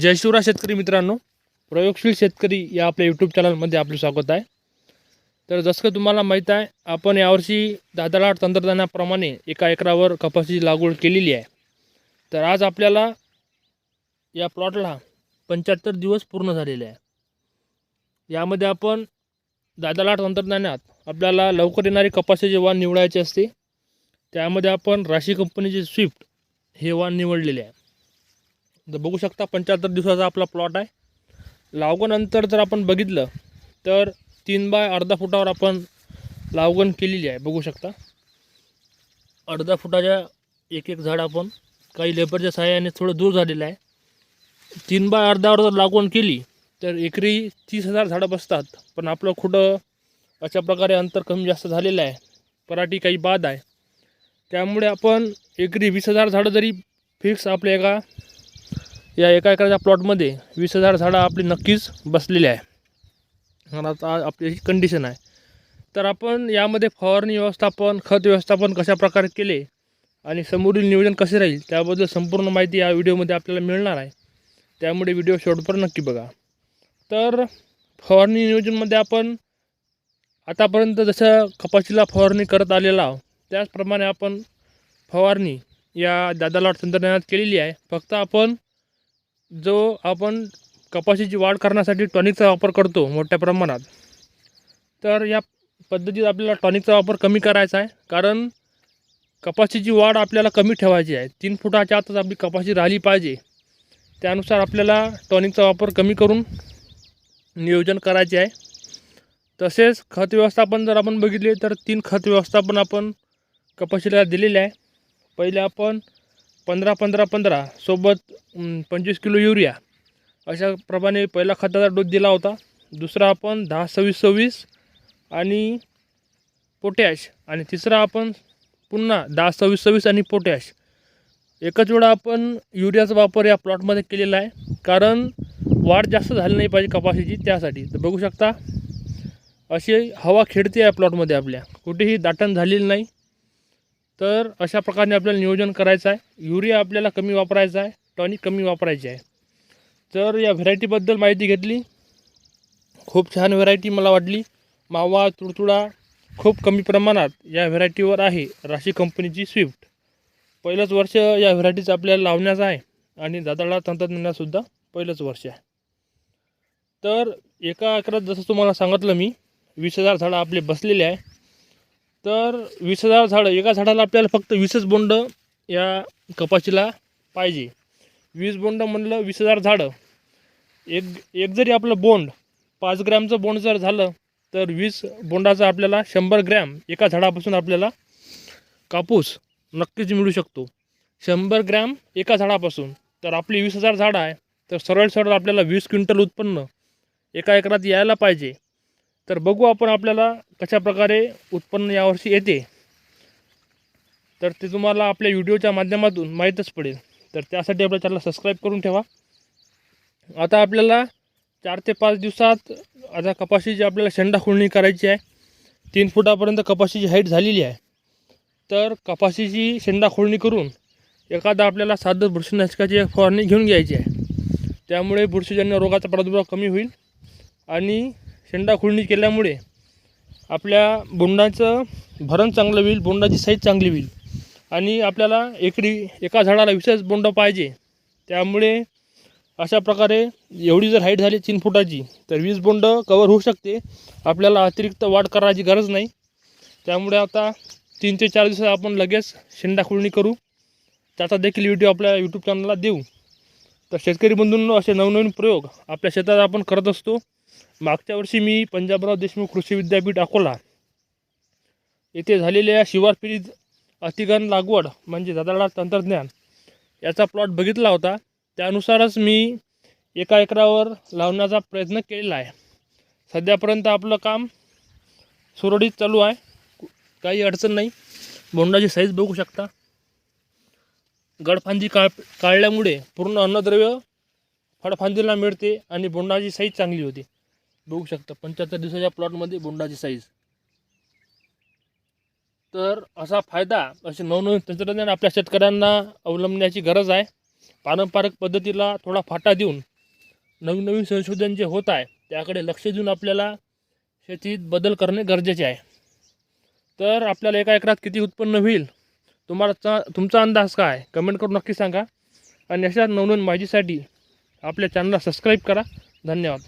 जयशिवरा शेतकरी मित्रांनो. प्रयोगशील शेतकरी या आपल्या यूट्यूब चॅनलमध्ये आपलं स्वागत आहे. तर जसं का तुम्हाला माहीत आहे आपण यावर्षी दादालाट तंत्रज्ञानाप्रमाणे एका एकरावर कपाशीची लागवड केलेली आहे. तर आज आपल्याला या प्लॉटला पंच्याहत्तर दिवस पूर्ण झालेले आहे. यामध्ये आपण दादालाट तंत्रज्ञानात आपल्याला लवकर येणारी कपाशीचे वाण निवडायचे असते. त्यामध्ये आपण राशी कंपनीचे स्विफ्ट हे वाण निवडलेले आहे. तर बघू शकता पंच्याहत्तर दिवसाचा आपला प्लॉट आहे. लावगणनंतर जर आपण बघितलं तर तीन बाय अर्धा फुटावर आपण लावगण केलेली आहे. बघू शकता. अर्धा फुटाच्या एक एक झाड आपण काही लेबरच्या सहाय्याने थोडं दूर झालेलं आहे. तीन बाय अर्धावर जर लागवण केली तर एकरी तीस हजार झाडं बसतात. पण आपलं कुठं अशा प्रकारे अंतर कमी जास्त झालेलं आहे. पराठी काही बाद आहे. त्यामुळे आपण एकरी वीस हजार झाडं जरी फिक्स आपल्या एका या एका एकराच्या प्लॉटमध्ये वीस हजार झाडं आपली नक्कीच बसलेली आहे. आता आपली अशी कंडिशन आहे. तर आपण यामध्ये फवारणी व्यवस्थापन खत व्यवस्थापन कशा प्रकारे केले आणि समोरील नियोजन कसे राहील त्याबद्दल संपूर्ण माहिती या व्हिडिओमध्ये आपल्याला मिळणार आहे. त्यामुळे व्हिडिओ शेवटपर्यंत नक्की बघा. तर फवारणी नियोजनमध्ये आपण आतापर्यंत जसं कपाशीला फवारणी करत आलेला आहोत त्याचप्रमाणे आपण फवारणी या दादालाट तंत्रज्ञानात केलेली आहे. फक्त आपण जो आपण कपाशीची वाढ करण्यासाठी टॉनिकचा वापर करतो मोठ्या प्रमाणात तर या पद्धतीत आपल्याला टॉनिकचा वापर कमी करायचा आहे. कारण कपाशीची वाढ आपल्याला कमी ठेवायची आहे. तीन फुटाच्या आतच आपली कपाशी राहिली पाहिजे. त्यानुसार आपल्याला टॉनिकचा वापर कमी करून नियोजन करायचे आहे. तसेच खत व्यवस्थापन जर आपण बघितले तर तीन खत व्यवस्थापन आपण कपाशीला दिलेले आहे. पहिले आपण पंधरा पंधरा पंधरा सोबत पंचवीस किलो युरिया. अशा प्रमाणे पहिला खताचा डोस दिला होता. दुसरा आपण दहा सव्वीस सव्वीस आणि पोटॅश. आणि तिसरा आपण पुन्हा दहा सव्वीस सव्वीस आणि पोटॅश. एकच वेळा आपण युरियाचा वापर या प्लॉटमध्ये केलेला आहे. कारण वाढ जास्त झाली नाही पाहिजे कपाशीची त्यासाठी. तर बघू शकता अशी हवा खेळते आहे प्लॉटमध्ये आपल्या. कुठेही दाटण झालेली नाही. तर अशा प्रकारे आपल्याला नियोजन करायचं आहे. युरिया आपल्याला कमी वापरायचा आहे. टॉनिक कमी वापरायची आहे. तर या व्हेरायटीबद्दल माहिती घेतली. खूप छान व्हरायटी मला वाटली. मावा तुडतुडा खूप कमी प्रमाणात या व्हेरायटीवर आहे. राशी कंपनीची स्विफ्ट पहिलंच वर्ष या व्हरायटीचं आपल्याला लावण्याचं आहे. आणि दादाला तंत्रज्ञानसुद्धा पहिलंच वर्ष आहे. तर एका अकरात जसं तुम्हाला सांगितलं मी वीस हजार झाडं आपले बसलेले आहे. तर वीस हजार झाडं एका झाडाला आपल्याला फक्त वीसच बोंड या कपाशीला पाहिजे. वीस बोंड म्हणलं वीस हजार झाडं. एक एक जरी आपलं बोंड पाच ग्रॅमचं बोंड जर झालं तर वीस बोंडाचा आपल्याला शंभर ग्रॅम एका झाडापासून आपल्याला कापूस नक्कीच मिळू शकतो. शंभर ग्रॅम एका झाडापासून. तर आपली वीस हजार झाडं आहे तर सरळ सरळ आपल्याला वीस क्विंटल उत्पन्न एका एकरात यायला पाहिजे. तर बघू आपण आपल्याला कशा प्रकारे उत्पन्न यावर्षी येते. तर ते तुम्हाला आपल्या व्हिडिओच्या माध्यमातून माहीतच पडेल. तर त्यासाठी आपल्या चॅनलला सबस्क्राईब करून ठेवा. आता आपल्याला चार ते पाच दिवसात आता कपाशीची आपल्याला शेंडा खुळणी करायची आहे. तीन फुटापर्यंत कपाशीची हाईट झालेली आहे. तर कपाशीची शेंडा खुळणी करून एखादा आपल्याला साधं बुरशीनाशकाची फवारणी घेऊन घ्यायची आहे. त्यामुळे बुरशीजन्य रोगाचा प्रादुर्भाव कमी होईल. आणि शेंडा खुळणी केल्यामुळे आपल्या बोंडाचं भरण चांगलं होईल बोंडाची साईज चांगली होईल. आणि आपल्याला एकरी एका झाडाला विशेष बोंड पाहिजे. त्यामुळे अशा प्रकारे एवढी जर हाईट झाली तीन फुटाची तर वीस बोंड कवर होऊ शकते. आपल्याला अतिरिक्त वाढ करायची गरज नाही. त्यामुळे आता तीन ते चार दिवसात आपण लगेच शेंडा खुळणी करू. त्याचा देखील व्हिडिओ आपल्या यूट्यूब चॅनलला देऊ. तर शेतकरी बंधूंनो असे नवनवीन प्रयोग आपल्या शेतात आपण करत असतो. मागच्या वर्षी मी पंजाबराव देशमुख कृषी विद्यापीठ अकोला येथे झालेल्या शिवार पीडित अतिगण लागवड म्हणजे दादाडा तंत्रज्ञान याचा प्लॉट बघितला होता. त्यानुसारच मी एका एकरावर लावण्याचा प्रयत्न केलेला आहे. सध्यापर्यंत आपलं काम सुरळीत चालू आहे. काही अडचण नाही. बोंडाची साईज बघू शकता. गडफांदी काळ काढल्यामुळे पूर्ण अन्नद्रव्य फळफांदीला मिळते आणि बोंडाची साईज चांगली होती. बघू शकता. पंच्याहत्तर दिवसाच्या प्लॉटमध्ये बोंडाची साईज तर असा फायदा असे नवनवीन तंत्रज्ञान आपल्या शेतकऱ्यांना अवलंबण्याची गरज आहे. पारंपरिक पद्धतीला थोडा फाटा देऊन नवीन नवीन संशोधन जे होत आहे त्याकडे लक्ष देऊन आपल्याला शेतीत बदल करणे गरजेचे आहे. तर आपल्याला एका एकरात किती उत्पन्न होईल तुम्हाला चा तुमचा अंदाज काय? कमेंट करून नक्की सांगा. आणि अशा नवनवीन माहितीसाठी आपल्या चॅनलला सबस्क्राईब करा. धन्यवाद.